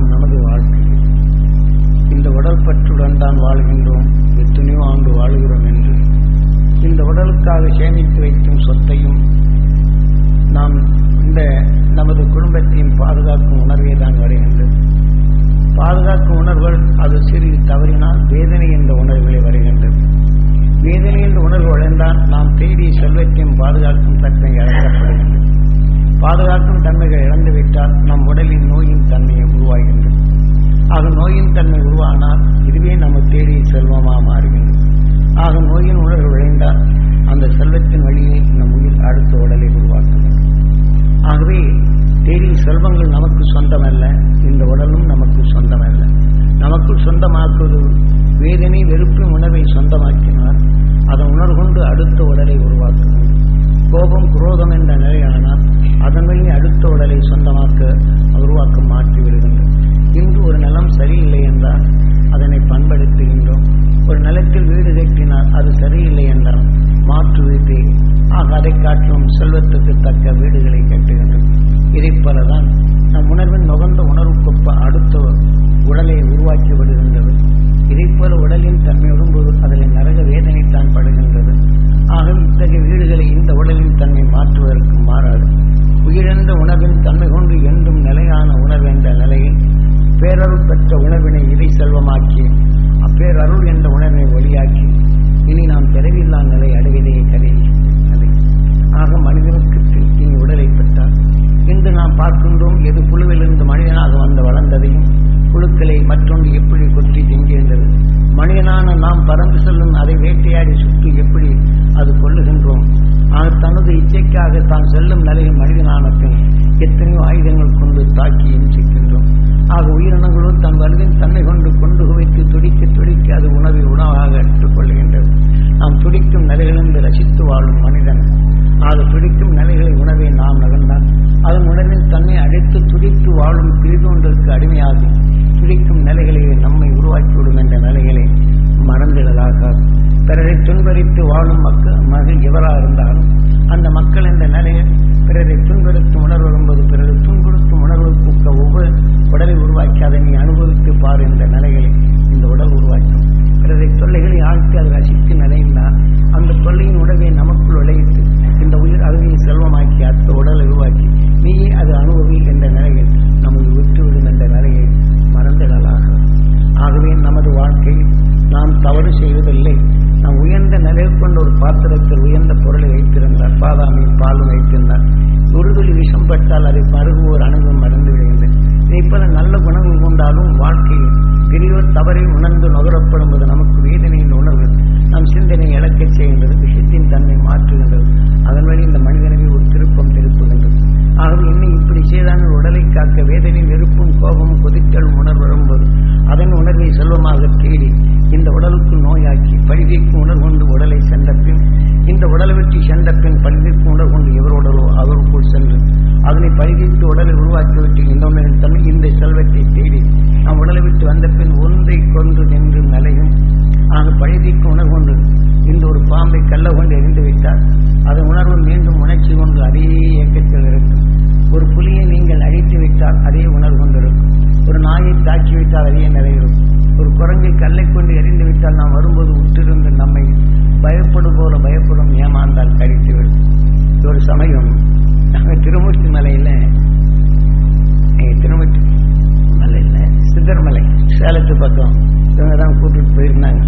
நாம் நமது வாழ்க்கையில் இந்த உடல் பற்றுடன் தான் வாழ்கின்றோம். எத்தனையோ ஆண்டு வாழ்கிறோம் என்று. இந்த உடலுக்காக சேமித்து வைக்கும் சொத்தையும் நாம் இந்த நமது குடும்பத்தையும் பாதுகாக்கும் உணர்வே தான் வருகின்றது. பாதுகாக்கும் உணர்வுகள் அது சிறிது தவறினால் வேதனை என்ற உணர்வுகளை வருகின்றது. வேதனை என்ற உணர்வு உழைந்தால் நாம் தேடிய செல்வத்தையும் பாதுகாக்கும் தன்மை இழக்கப்படுகின்றது பாதுகாக்கும் தன்மைகள் இழந்துவிட்டால் நம் உடலின் நோயின் தன்மையை உருவாகின்றது. ஆக நோயின் தன்மை உருவானால் இதுவே நம்ம தேடிய செல்வமாக மாறுகின்றது ஆக நோயின் உணர்வு விளைந்தால் அந்த செல்வத்தின் வழியை நம் உயிர் அடுத்த உடலை உருவாக்குகிறது. ஆகவே தேடிய செல்வங்கள் நமக்கு சொந்தமல்ல இந்த உடலும் நமக்கு சொந்தமல்ல. நமக்கு சொந்தமாக்குவது வேதனை வெறுப்பு உணர்வை சொந்தமாக்கினால் அதன் உணர்கொண்டு அடுத்த உடலை உருவாக்குகிறது. கோபம் குரோதம் என்ற நிலையானால் அதன் வழி அடுத்த உடலை சொந்தமாக்க உருவாக்க மாற்றி விடுகின்றது இன்று ஒரு நிலம் சரியில்லை என்றால் அதனை பண்படுத்துகின்றோம். ஒரு நிலத்தில் வீடு கட்டினால் அது சரியில்லை என்றால் மாற்று வீட்டை ஆக அதை காட்டிலும் செல்வத்துக்கு தக்க வீடுகளை கட்டுகின்றோம். இதைப் போலதான் நம் உணர்வின் நுகர்ந்த உணர்வுக்கொப்ப அடுத்த உடலை உருவாக்கி ஆக வீடுகளை இந்த உடலின் தன்மை மாற்றுவதற்கு மாறாது. உயிரிழந்த உணவின் தன்மை கொண்டு என்றும் நிலையான உணவு என்ற நிலையில் பேரருள் பெற்ற உணவினை இதை செல்வமாக்கி அப்பேரருள் என்ற உணவினை ஒளியாக்கி இனி நாம் பிறவில்லா நிலை அடைவதே கதை ஆக மனிதனுக்கு இனி உடலை பெற்றார். இன்று நாம் பார்க்கின்றோம் எது புழுவிலிருந்து மனிதனாக வந்து வளர்ந்ததையும் புழுக்களை மற்றொன்று எப்படி மனிதனான நாம் பறந்து செல்லும் அதை வேட்டையாடி சுற்றி எப்படி அது கொள்ளுகின்றோம் ஆனால் தனது இச்சைக்காக தான் செல்லும் நிலையில் மனிதனான எத்தனையோ ஆயுதங்கள் கொண்டு தாக்கி இம்சிக்கின்றோம். ஆக உயிரினங்களும் தன் வலுவின் தன்மை கொண்டு கொண்டு குவைத்து துடிக்க துடிக்க அது உணவை உணவாக எடுத்துக்கொள்கின்றது. நாம் துடிக்கும் நிலைகளிலிருந்து ரசித்து வாழும் மனிதன். ஆக துடிக்கும் நிலைகளை உணவை நாம் நகர்ந்தால். அதன் உணவில் தன்னை அழைத்து துடித்து வாழும் பிரிதொன்றுக்கு அடிமையாகி துடிக்கும் நிலைகளை நம்மை உருவாக்கிவிடும் என்ற நிலைகளை மறந்திடலாகாது. பிறரை துன்பறித்து வாழும் மக்கள் மகள் எவராக இருந்தாலும் அந்த மக்கள் என்ற நிலையில் பிறரை துன்புறுத்தும் உணர்வு வரும்போது பிறரை துன்புறுத்தும் உணர்வுக்கு ஒவ்வொரு உடலை உருவாக்கி அதை நீ அனுபவித்து பாரு என்ற நிலைகளை இந்த உடல் உருவாக்கும் பிறரை தொல்லைகளை ஆழ்த்தி அதை ரசித்து நிலையினால் அந்த தொல்லையின் உடலை நமக்குள் விளைவித்து இந்த உயிர் அருவியை செல்வமாக்கி வைத்திருந்தார் பாதாமியும் பாலும் வைத்திருந்தார் ஒரு துளி விஷம் பட்டால் அதை பருகுவோர் அணுகும் மறந்து விடுகின்றன இதைப்போல நல்ல குணங்கள் கொண்டாலும் வாழ்க்கையில் பெரியோர் தவறை உணர்ந்து நுகரப்படும் போது நமக்கு வேதனையின் உணர்வு நம் சிந்தனை இழக்கச் செய்கின்றது விஷயத்தின் தன்மை மாற்றுகின்றது. அதன் வழி இந்த மனிதனவே ஒரு திருப்பம் திருப்புகின்றது ஆகவே இன்னும் இப்படி செய்தான் உடலை காக்க வேதனை வெறுப்பும் கோபமும் கொதித்தலும் உணர்வு வரும்போது அதன் உணர்வை செல்வமாக தேடி இந்த உடலுக்கு நோயாக்கி பழிகைக்கு உணர்கொண்டு உடலை சென்ற பின் இந்த உடலை வெற்றி சென்ற பின் பழிகைக்கும் உணர்வு கொண்டு எவர் அவருக்குள் சென்று அதனை பழிகைத்து உடலை உருவாக்கிவிட்டு இந்த உணர்வின் தமிழ் இந்த செல்வத்தை தேடி நாம் உடலை விட்டு வந்த பின் ஒன்றை கொன்று நின்று நிலையும் ஆக பழுதிக்கு உணர்கொண்டு இந்த ஒரு பாம்பை கல்ல கொண்டு எரிந்து விட்டால் அதன் உணர்வு மீண்டும் உணர்ச்சி கொண்டு அதே இயக்கத்தில் இருக்கும். ஒரு புலியை நீங்கள் அழித்து விட்டால் அதே உணர்வு கொண்டிருக்கும். ஒரு நாயை தாக்கி விட்டால் அதே நிலை இருக்கும் ஒரு குரங்கை கல்லை கொண்டு எரிந்து விட்டால் நாம் வரும்போது உற்றிருந்து நம்மை பயப்படும் போல பயப்படும் ஏமாந்தால் கழித்து விடும். ஒரு சமயம். நாங்கள் திருமூர்த்தி மலையில் திருமூர்த்தி மலையில் சித்தர்மலை சேலத்து பக்கம். இவங்க தான் கூப்பிட்டு போயிருந்தாங்க.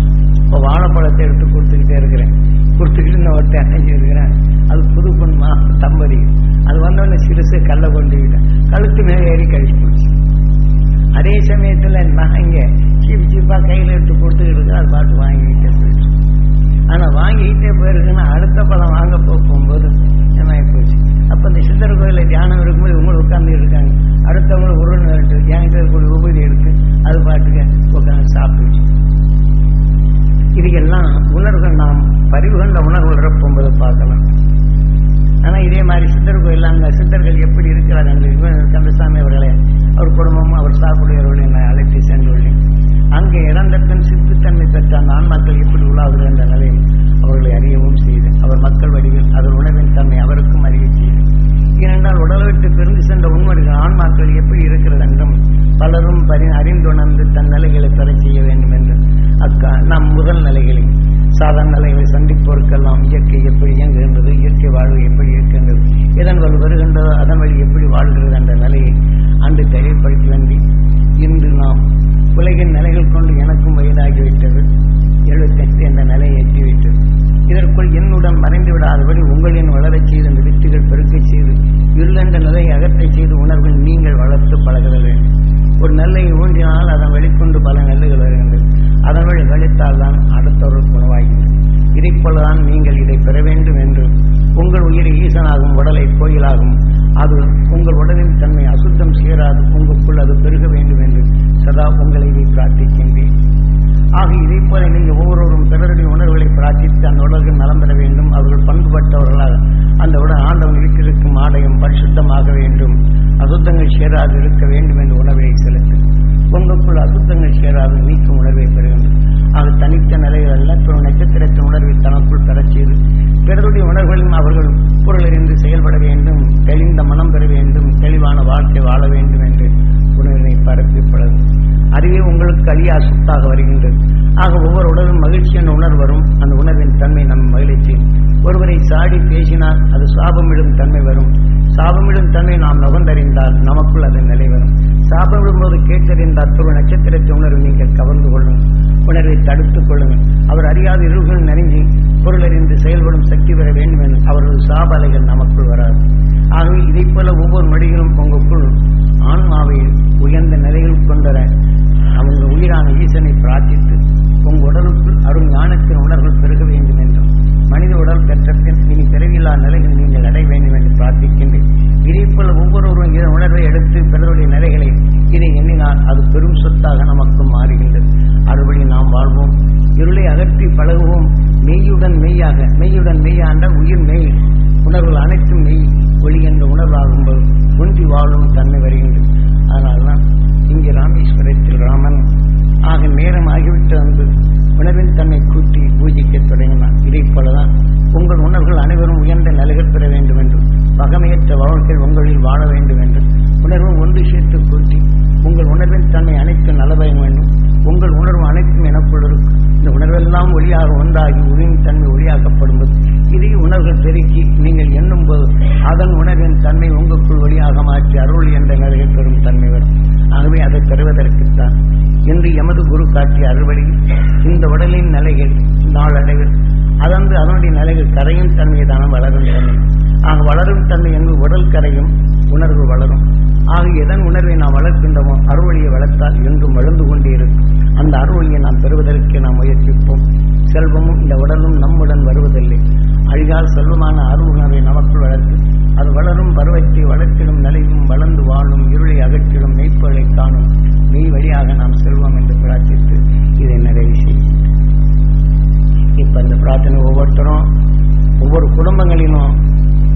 இப்போ வாழைப்பழத்தை எடுத்து கொடுத்துக்கிட்டே இருக்கிறேன். கொடுத்துக்கிட்டு இந்த ஒருத்தர் என்ன இருக்கிறேன் அது புது பொண்ணுமா தம்பதி. அது வந்தோடனே சிறுசு கல்லை கொண்டு விட்டேன் கழுத்து மேலே ஏறி கழிச்சு போச்சு. அதே சமயத்தில் நான் இங்கே சீப் சீப்பாக கையில் எடுத்து கொடுத்துக்கிட்டு அது பாட்டு வாங்கிக்கிட்டே போயிடுச்சு. ஆனால் வாங்கிக்கிட்டே போயிருக்குன்னா அடுத்த பழம் வாங்க போகும்போது என்ன போச்சு. அப்போ இந்த சித்தர் கோயிலில் தியானம் இருக்கும்போது இவங்களும் உட்காந்து இருக்காங்க. அடுத்தவங்களும் உருவம் எடுத்து தியானத்தில் இருக்கக்கூடிய உபதி எடுத்து அது பாட்டுக்கு உட்காந்து சாப்பிடுச்சு இது எல்லாம் உணர்வுகள் நாம் பரிவுகண்ட உணர்வுகள் போகும்போது பார்க்கலாம். ஆனால் இதே மாதிரி சித்தர் கோயில் அங்கே சித்தர்கள் எப்படி இருக்கிறார் என்று கந்தசாமி அவர்களை அவர் குடும்பமும் அவர் சாப்பிடுகிறவர்கள் என்னை அழைத்து சென்றுள்ளேன் அங்கே இறந்த தன்மை பெற்ற அந்த ஆன்மாக்கள் எப்படி உள்ளார்கள் என்ற நிலையில் அவர்களை அறியவும் செய்தேன். அவர் மக்கள் வடிவில் அவர் உணவின் தன்மை அவருக்கும் அறிய செய்தேன். ஏனென்றால் உடலை விட்டு பிரிந்து சென்ற உண்மர்கள் ஆன்மாக்கள் எப்படி இருக்கிறது என்றும் பலரும் பரி அறிந்துணர்ந்து தன் நிலைகளை பெறச் செய்ய வேண்டும் என்று அக்கா நாம் முதல் நிலைகளில் சாதாரண நிலைகளை சந்திப்போருக்கெல்லாம் இயற்கை எப்படி இயங்குகின்றது இயற்கை வாழ்வு எப்படி இருக்கின்றது இதன் வழி வருகின்றதோ அதன் வழி எப்படி வாழ்கிறது என்ற நிலையை அன்று தெளிவுபடுத்த வேண்டி இன்று நாம் உலகின் நிலைகள் கொண்டு எனக்கும் வயதாகிவிட்டது. எழுபத்தெட்டு என்ற நிலையை எட்டிவிட்டது. இதற்குள் என்னுடன் மறைந்து விடாதபடி உங்களின் வளரச் செய்து இந்த வித்துகள் பெருக்கச் செய்து இருளண்ட நிலையை அகற்றச் செய்து உணர்வில் நீங்கள் வளர்த்து பழக வேண்டும். ஒரு நெல்லை ஊன்றினால் அதன் வெளிக்கொண்டு பல நெல்லுகள் வருகின்றது. அதன் வழி கழித்தால் தான் அடுத்தவர்கள் உணவாகின்றது இதைப்போலதான் நீங்கள் இதை பெற வேண்டும் என்று உங்கள் உயிரை ஈசனாகும் உடலை கோயிலாகும் அது உங்கள் உடலின் தன்மை அசுத்தம் சேராது. உங்களுக்குள் அது பெருக வேண்டும் என்று சதா உங்களை இதை பிரார்த்திக்கின்றேன். ஆக இதை போல நீங்கள் ஒவ்வொருவரும் பிறருடைய உணர்வுகளை பிரார்த்தித்து அந்த உடல்கள் நலம் பெற வேண்டும். அவர்கள் பண்புபட்டவர்களாக அந்த உடல் ஆண்டவன் வீட்டிற்கும் ஆலயம் பரிசுத்தமாக வேண்டும். அசுத்தங்கள் சேராது இருக்க வேண்டும் என்று உணர்வை செலுத்து. உங்களுக்குள் அசுத்தங்கள் சேராது நீக்கும் உணர்வை பெறுகின்றது அது தனித்த நிலையில் அல்ல பிற நட்சத்திரத்தின் உணர்வை தனக்குள் பெறச் செய்து பிறருடைய உணர்வுகளும் அவர்கள் பொருளறிந்து செயல்பட வேண்டும் தெளிந்த மனம் பெற வேண்டும் தெளிவான வாழ்க்கை வாழ வேண்டும் என்று உணர்வினை பரப்பிப்படும் அதுவே உங்களுக்கு அழியா சொத்தாக வருகின்றது. ஆக ஒவ்வொரு உடலும் மகிழ்ச்சி என்ற உணர்வு வரும். அந்த உணர்வின் தன்மை நம் மகிழ்ச்சி. ஒருவரை சாடி பேசினால் அது சாபமிடும் தன்மை வரும். சாபமிடும் தன்மை நாம் நுகர்ந்தறிந்தால் நமக்குள் அதன் நிலை வரும். சாபமிடும் போது கேட்டறிந்தால் துரு நட்சத்திரத்தை உணர்வு நீங்கள் கவர்ந்து கொள்ளுங்கள் உணர்வை தடுத்துக் கொள்ளுங்கள். அவர் அறியாத இருள்கள் நெருங்கி பொருளறிந்து செயல்படும் சக்தி பெற வேண்டும் என்று அவரது சாபலைகள் நமக்குள் வராது. ஆகவே இதை போல ஒவ்வொரு மொழிகளும் உங்களுக்குள் ஆன்மாவை உயர்ந்த நிலையில் கொண்டர அவங்க உயிரான ஈசனை பிரார்த்தித்து உங்கள் உடலுக்குள் அருள் ஞானத்தின் உணர்வுகள் பெருக வேண்டும் என்றும் மனித உடல் பெற்ற இனி பிறவில்லா நிலையில் நீங்கள் அடைய வேண்டும் என்று பிரார்த்திக்கின்றேன். இதைப் போல ஒவ்வொருவரும் இதன் உணர்வை எடுத்து பிறருடைய நிலைகளை இதை அது பெரும் சொத்தாக நமக்கு மாறுகின்றது. அறுபடி நாம் வாழ்வோம். இருளை அகற்றி பழகுவோம். மெய்யுடன் மெய்யாக மெய்யுடன் மெய்யாண்ட உயிர் மெய். உணர்வுகள் அனைத்தும் மெய் ஒளி என்ற உணர்வாகும்போது ஒன்றி வாழும் தன்மை வருகின்றது. அதனால்தான் இங்கே ராமேஸ்வரத்தில் ராமன் ஆக நேரம் ஆகிவிட்டு வந்து உணர்வின் தன்னை கூட்டி பூஜிக்க தொடங்கினான். இதைப் போலதான் உங்கள் உணர்வுகள் அனைவரும் உயர்ந்த நிலைகள் பெற வேண்டும் என்றும் பகமையற்ற வாழ்க்கை உங்களில் வாழ வேண்டும் என்றும் உணர்வும் ஒன்று சேர்த்து கூட்டி உங்கள் உணர்வின் தன்மை அனைத்தும் நலபயம் வேண்டும். உங்கள் உணர்வு அனைத்தும் எனக்குள் இருக்கும். இந்த உணர்வெல்லாம் ஒளியாக ஒன்றாகி உரியின் தன்மை ஒளியாக்கப்படும்போது இதை உணர்வுகள் பெருக்கி நீங்கள் எண்ணும் போது அதன் உணர்வின் தன்மை உங்களுக்குள் ஒளியாக மாற்றி அருள் என்ற நிலையை பெறும் தன்மை வரும். ஆகவே அதை பெறுவதற்குத்தான் இன்று எமது குரு காட்டிய அறுவடை இந்த உடலின் நிலைகள் நாளடைவில் அதன்று அதனுடைய நிலைகள் கரையும் தன்மையை தானும் வளரும் தன்மை. ஆக வளரும் தன்மை என்று உடல் கரையும் உணர்வு வளரும். ஆக எதன் உணர்வை நாம் வளர்க்கின்றோமோ அறுவழியை வளர்த்தால் என்றும் வளர்ந்து கொண்டே இருக்கும். அந்த அறுவழியை நாம் பெறுவதற்கு நாம் முயற்சிப்போம். செல்வமும் இந்த உடலும் நம்முடன் வருவதில்லை. அழிகால் செல்வமான அருவுணர்வை நமக்குள் வளர்த்து அது வளரும் பருவத்தை வளர்த்திடும் நிலையும் வளர்ந்து வாழும் இருளை அகற்றிடும் மெய்ப்புகளை காணும். மெய் வழியாக நாம் செல்வோம் என்று பிரார்த்தித்து இதை நிறைவு செய்யும் இப்ப இந்த பிரார்த்தனை ஒவ்வொருத்தரும் ஒவ்வொரு குடும்பங்களிலும்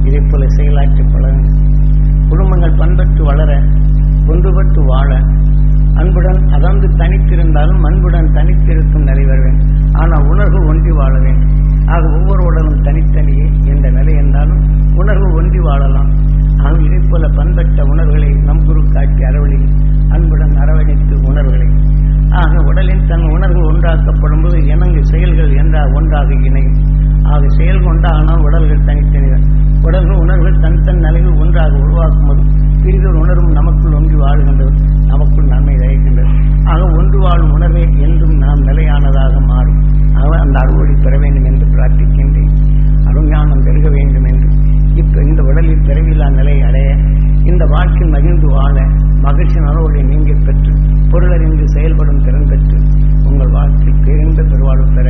இதை போல செயலாற்றி பழகுங்க குடும்பங்கள் பண்பட்டு வளர ஒன்றுபட்டு வாழ அன்புடன் அதாவது தனித்திருந்தாலும் அன்புடன் தனித்திருக்கும் நிலை வருவேன். ஆனால் உணர்வு ஒன்றி வாழ வேண்டும் ஆக ஒவ்வொரு உடலும் தனித்தனியே என்ற நிலை என்றாலும் உணர்வு ஒன்றி வாழலாம். ஆக இதை போல பண்பட்ட உணர்வுகளை நம் குரு காட்டி அறவழி அன்புடன் அரவணைத்து உணர்வுகளை ஆக உடலின் தன் உணர்வு ஒன்றாக்கப்படும் போது இணங்கு செயல்கள் என்றால் ஒன்றாக இணையும். ஆக செயல் கொண்டானால் உடல்கள் தனித்தனிதான். உடல்கள் உணர்வுகள் தன் தன் நிலைகள் ஒன்றாக உருவாக்கும் போது உணர்வும் நமக்குள் ஒன்றி வாழ்கின்றது நமக்குள் நன்மை தயக்கின்றது ஆக ஒன்று வாழும் உணர்வே என்றும் நாம் நிலையானதாக மாறும். ஆக அந்த அறுவடை பெற வேண்டும் என்று பிரார்த்திக்கின்றேன். அருஞானம் பெருக வேண்டும் என்று. இப்போ இந்த உடலில் பிறவில்லா நிலை அடைய இந்த வாழ்க்கை மகிழ்ந்து வாழ மகிழ்ச்சி நலவுகளை நீங்க பெற்று பொருளறிந்து செயல்படும் திறன் பெற்று உங்கள் வாழ்க்கை பேரிந்த பெருவாழ்வு பெற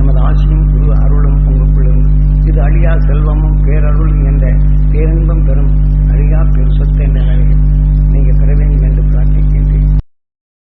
எமது ஆசையும் குரு அருளும் உங்களுக்குள் இது அழியா செல்வமும் பேரருள் என்ற பேரின்பம் பெறும் அழியா பெரு சொத்து என்ற நிலையில் பெற வேண்டும் என்று பிரார்த்திக்கின்றேன்.